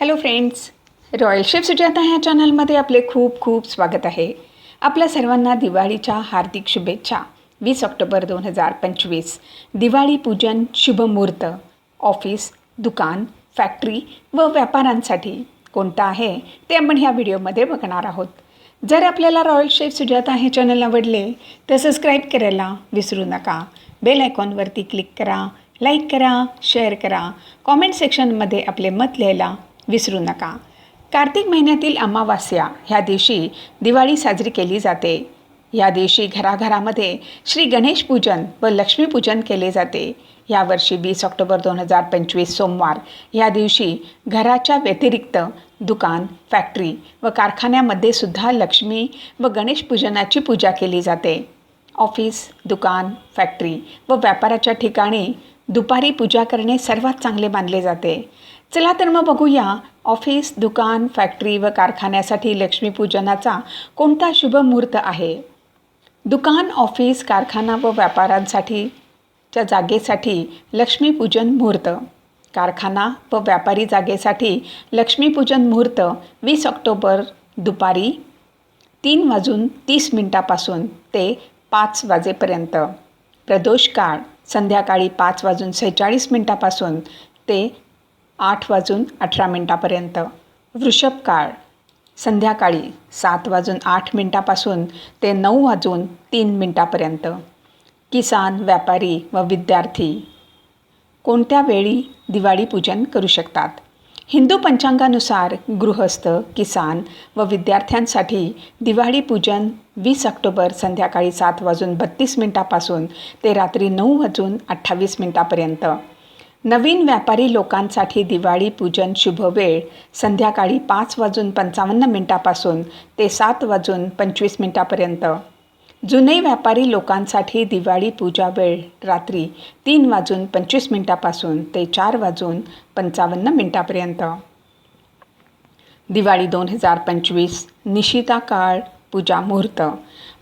Hello friends Royal Chef Sujata ह्या चॅनलमध्ये आपले खूप खूप स्वागत आहे. आपल्या सर्वांना दिवाळीच्या हार्दिक शुभेच्छा. वीस ऑक्टोबर दोन हजार पंचवीस. दिवाळी पूजन शुभमुहूर्त. ऑफिस दुकान फॅक्टरी व व्यापारांसाठी कोणतं आहे ते आपण ह्या व्हिडिओमध्ये बघणार आहोत. जर आपल्याला रॉयल शेफ सुजाता हे चॅनल आवडले तर सबस्क्राईब करायला विसरू नका. बेल आयकॉनवरती क्लिक करा लाईक करा शेअर करा. कॉमेंट सेक्शनमध्ये आपले मत लिहायला विसरू नका. कार्तिक महिन्यातील अमावास्या ह्या दिवशी दिवाळी साजरी केली जाते. या दिवशी घराघरामध्ये श्री गणेश पूजन व लक्ष्मीपूजन केले जाते. यावर्षी वीस ऑक्टोबर दोन हजार पंचवीस सोमवार या दिवशी घराच्या व्यतिरिक्त दुकान फॅक्टरी व कारखान्यामध्ये सुद्धा लक्ष्मी व गणेश पूजनाची पूजा केली जाते. ऑफिस दुकान फॅक्टरी व व्यापाराच्या ठिकाणी दुपारी पूजा करणे सर्वात चांगले मानले जाते. चला तर मग बघूया ऑफिस दुकान फॅक्टरी व कारखान्यासाठी लक्ष्मीपूजनाचा कोणता शुभ मुहूर्त आहे? दुकान ऑफिस कारखाना व व्यापारांसाठीच्या जागेसाठी लक्ष्मीपूजन मुहूर्त. कारखाना व व्यापारी जागेसाठी लक्ष्मीपूजन मुहूर्त वीस ऑक्टोबर दुपारी तीन वाजून तीस मिनटापासून ते पाच वाजेपर्यंत. प्रदोष काळ. संध्याकाळी पाच वाजून सेहेचाळीस मिनटापासून ते आठ वाजून अठरा मिनटापर्यंत. वृषभ काळ. संध्याकाळी सात वाजून आठ मिनटापासून ते नऊ वाजून तीन मिनटापर्यंत. किसान व्यापारी व विद्यार्थी कोणत्या वेळी दिवाळी पूजन करू शकतात? हिंदू पंचांगानुसार गृहस्थ किसान व विद्यार्थ्यांसाठी दिवाळी पूजन वीस ऑक्टोबर संध्याकाळी सात वाजून बत्तीस मिनटापासून ते रात्री नऊ वाजून अठ्ठावीस मिनटापर्यंत. नवीन व्यापारी लोकांसाठी दिवाळी पूजन शुभ वेळ संध्याकाळी पाच वाजून पंचावन्न मिनटापासून ते सात वाजून पंचवीस मिनटापर्यंत. जुने व्यापारी लोकांसाठी दिवाळी पूजा वेळ रात्री तीन वाजून पंचवीस मिनटापासून ते चार वाजून पंचावन्न मिनटापर्यंत. दिवाळी दोन हजार पंचवीस निशिता काळ पूजा मुहूर्त.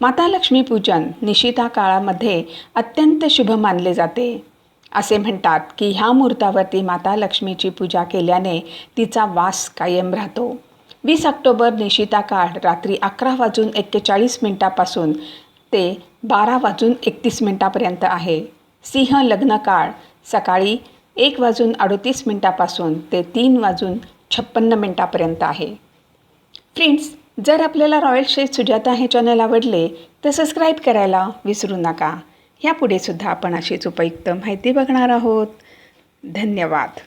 माता लक्ष्मी पूजन निशिता काळामध्ये अत्यंत शुभ मानले जाते. असे म्हणतात की ह्या मुहूर्तावरती माता लक्ष्मीची पूजा केल्याने तिचा वास कायम राहतो. वीस ऑक्टोबर निशिता काळ रात्री अकरा वाजून एक्केचाळीस मिनटापासून ते बारा वाजून एकतीस मिनटापर्यंत आहे. सिंह लग्न काळ सकाळी एक वाजून अडतीस मिनटापासून ते तीन वाजून छप्पन्न मिनटापर्यंत आहे. फ्रेंड्स जर आपल्याला रॉयल शेफ सुजाता हे चॅनल आवडले तर सबस्क्राईब करायला विसरू नका. यापुढे सुद्धा आपण अशीच उपयुक्त माहिती बघणार आहोत. धन्यवाद.